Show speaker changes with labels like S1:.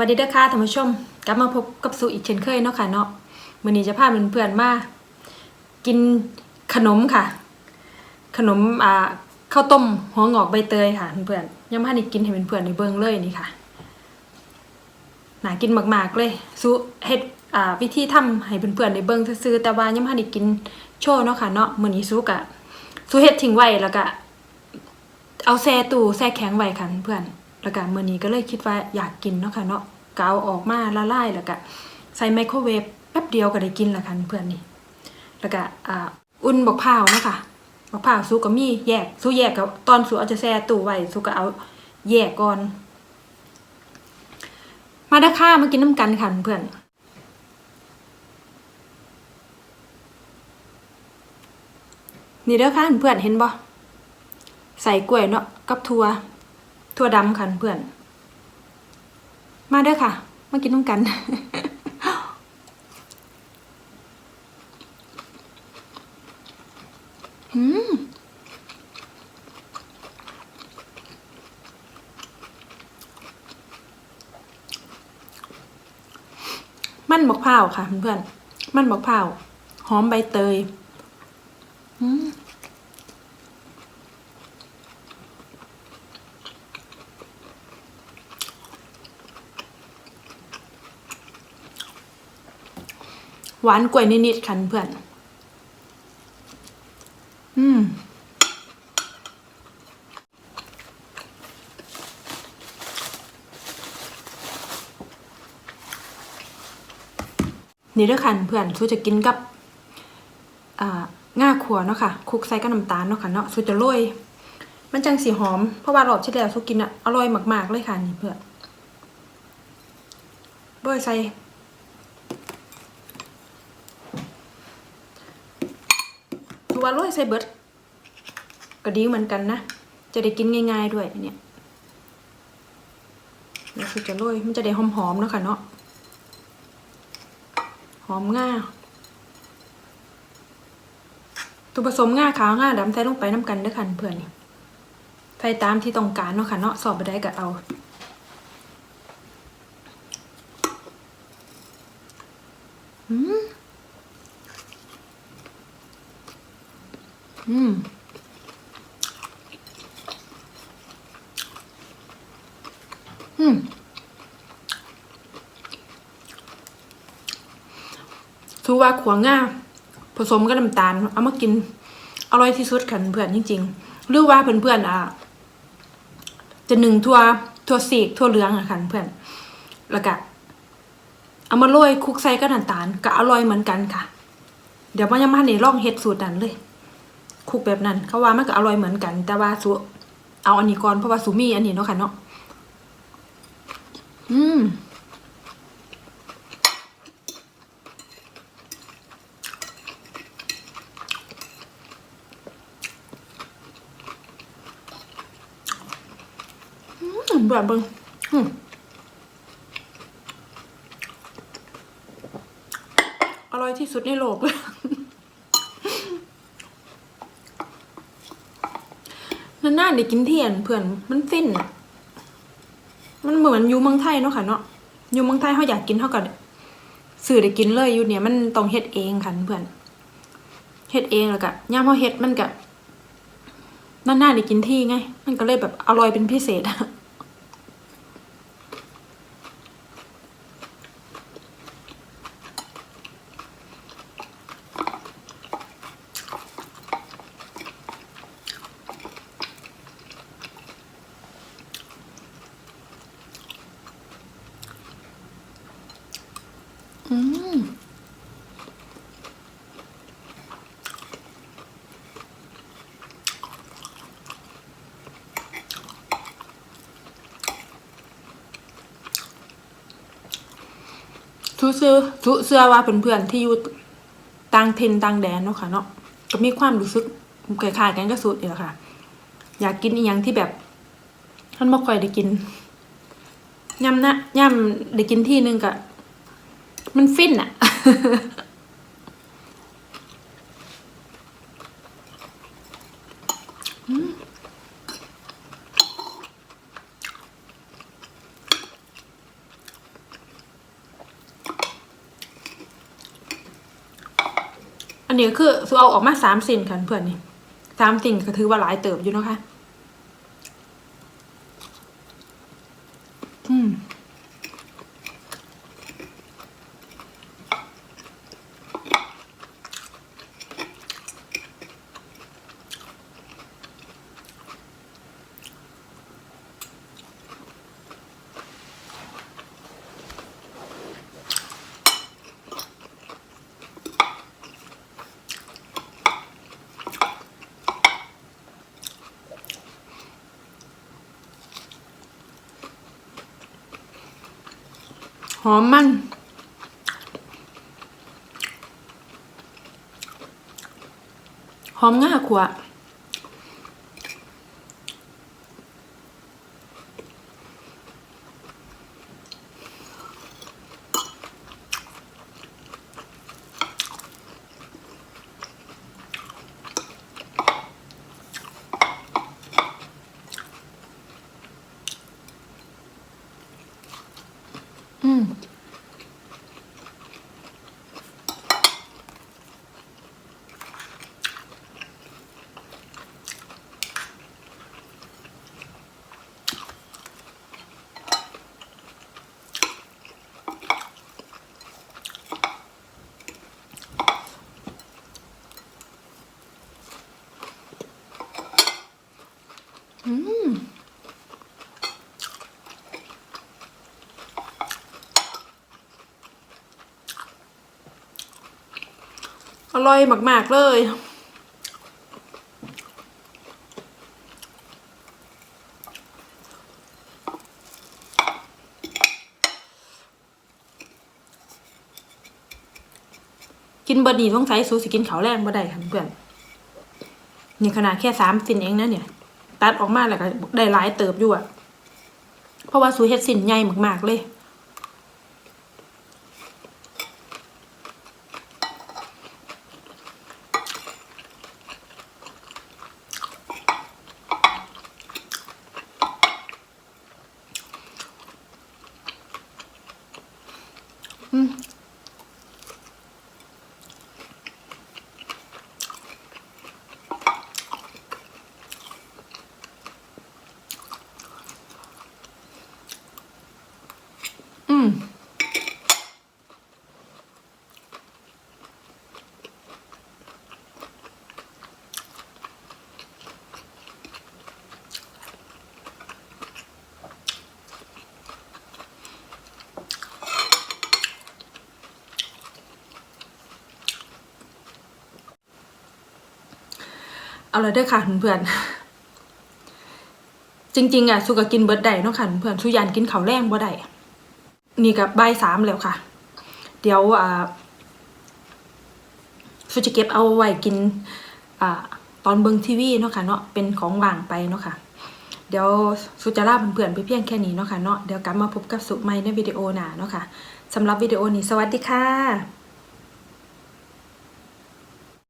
S1: วัสดีเด้อค่ะท่านผู้ชม กลับมาพบกับสู่อีกเช่นเคยเนาะค่ะเนาะมื้อนี้จะพาเพื่อนๆมากินขนมค่ะ ขนมอ่าข้าวต้มหัวงอกใบเตยค่ะเพื่อนๆยังพานี่กินให้เพื่อนๆในเบิ่งเลยนี่ค่ะน่ากินมากๆเลยสู้เฮ็ดอ่าวิธีทำให้เพื่อนๆในเบิ่งซื่อๆแต่ว่ายังพานี่กินโชว์เนาะค่ะเนาะมื้อนี้สู้กะสู้เฮ็ดทิ้งไว้แล้วก็เอาแช่ตู้แช่แข็งไว้ค่ะเพื่อน แล้วก็มื้อนี้ก็เลยคิดว่าอยากกินเนาะค่ะเนาะก็เอาออกมาละลายแล้วก็ใส่ไมโครเวฟแป๊บเดียวก็ได้กินแล้วค่ะเพื่อนนี่แล้วก็อุ่นบักพร้าวเนาะค่ะบักพร้าวสุกก็มีแยกสู้แยกกับตอนสุเอาจะแช่ตู้ไว้สุก็เอาแยกก่อน มาด้ค่ะมากินน้ำกันค่ะเพื่อนนี่เด้อค่ะเพื่อนเห็นบ่ใส่กล้วยเนาะกับถั่ว ถั่วดำค่ะเพื่อน มาเด้อค่ะ มากินน้ำกัน อืมมันบอกพร้าวค่ะเพื่อน มันบอกพร้าวหอมใบเตย อืม หวานกล้วยนิดๆค่ะเพื่อน อืมนี่เด้วยค่ะเพื่อนซูจะกินกับอ่าง่าขัวเนาะค่ะคุกใส่กับน้ำตาลเนาะค่ะเนาะซูจะโรยมันจังสีหอม เพราะว่ารอบที่แล้วซูกินอะอร่อยมาก ๆ เลยค่ะนี่เพื่อนโรยใส่ ถือ ว่าโรยใส่เบิดก็ดีเหมือนกันนะ จะได้กินง่าย ๆด้วยเนี่ยนี่คือจะโรยมันจะได้หอมๆเนาะค่ะเนาะหอมง่าตัวผสมง่าขาวง่าดำใส่ลงไปน้ำกันด้วยค่ะเพื่อนนี่ใส่ตามที่ต้องการเนาะค่ะเนาะสอบไปได้ก็เอาอืม อืมอืมถือว่าขวง่าผสมกับน้ำตาล เอามากิน อร่อยที่สุดค่ะเพื่อนจริงๆ หรือว่าเพื่อนๆอะจะหนึ่งทั่วทั่วสีกทั่วเหลืองอะค่ะเพื่อน แล้วก็เอามาโรยคุกใส่กับน้ำตาลก็อร่อยเหมือนกันค่ะ เดี๋ยวมันยังมาในลองเฮ็ดสูตรนั้นเลย คุกแบบนั้น เขาว่ามันก็อร่อยเหมือนกัน แต่ว่าสูเอาอันนี้ก่อนเพราะว่าสูมีอันนี้เนาะค่ะเนาะอืมแบบเบิ่งอร่อยที่สุดในโลกเลย นานๆได้กินเทียนเพื่อนมันฟินมันเหมือนอยู่เมืองไทยเนาะค่ะเนาะอยู่เมืองไทยเขาอยากกินเท่ากับสื่อได้กินเลยอยู่เนี่ยมันต้องเฮ็ดเองค่ะเพื่อนเฮ็ดเองแล้วก็ย่ามเขาเฮ็ดมันก็นานๆได้กินที่ไง มันก็เลยแบบอร่อยเป็นพิเศษ อะอืมสู้ซื้อสู้เสื้อว่าเป็นเพื่อนที่อยู่ต่างถิ่นต่างแดนเนาะค่ะเนาะก็มีความรู้สึกคล้ายๆกันก็สุดอยู่แหละค่ะ อยากกินอีหยังที่แบบท่านบ่ค่อยได้กินย่ำนะย่ำได้กินที่นึงก็ มันฟินอะอันนี้คือสูเอาออกมาสามสิ่งค่ะเพื่อนนี่สามสิ่งก็ถือว่าหลายเติบอยู่นะคะ อมมัน หอมง่าขวะอืม อืม อ ร่อยมาก ๆ เลย กินบะหมี่ต้องใช้สูสิกินขาวแรงบ่ได้ค่ะเพื่อนนี่ขนาดแค่สามสินเองนะเนี่ย ตัดออกมาแล้วก็ได้หลายเติบอยู่อะเพราะว่าสูเฮ็ดสินใหญ่มาก ๆ เลย อืม อืม เอาละเด้อค่ะเพื่อนจริงๆอะสุก็กินเบิร์ดได้เนาะค่ะเพื่อนสุยานกินข้าวแรงบ่ได้นี่กับใบสามแล้วค่ะ เดี๋ยวอ่าสุจะเก็บเอาไว้กินอ่าตอนเบิงทีวีเนาะค่ะเนาะเป็นของว่างไปเนาะค่ะ เดี๋ยวสุจะลาเพื่อนๆไปเพียงแค่นี้เนาะค่ะเนาะเดี๋ยวกลับมาพบกับสุใหม่ในวิดีโอหน้าเนาะค่ะสำหรับวิดีโอนี้สวัสดีค่ะ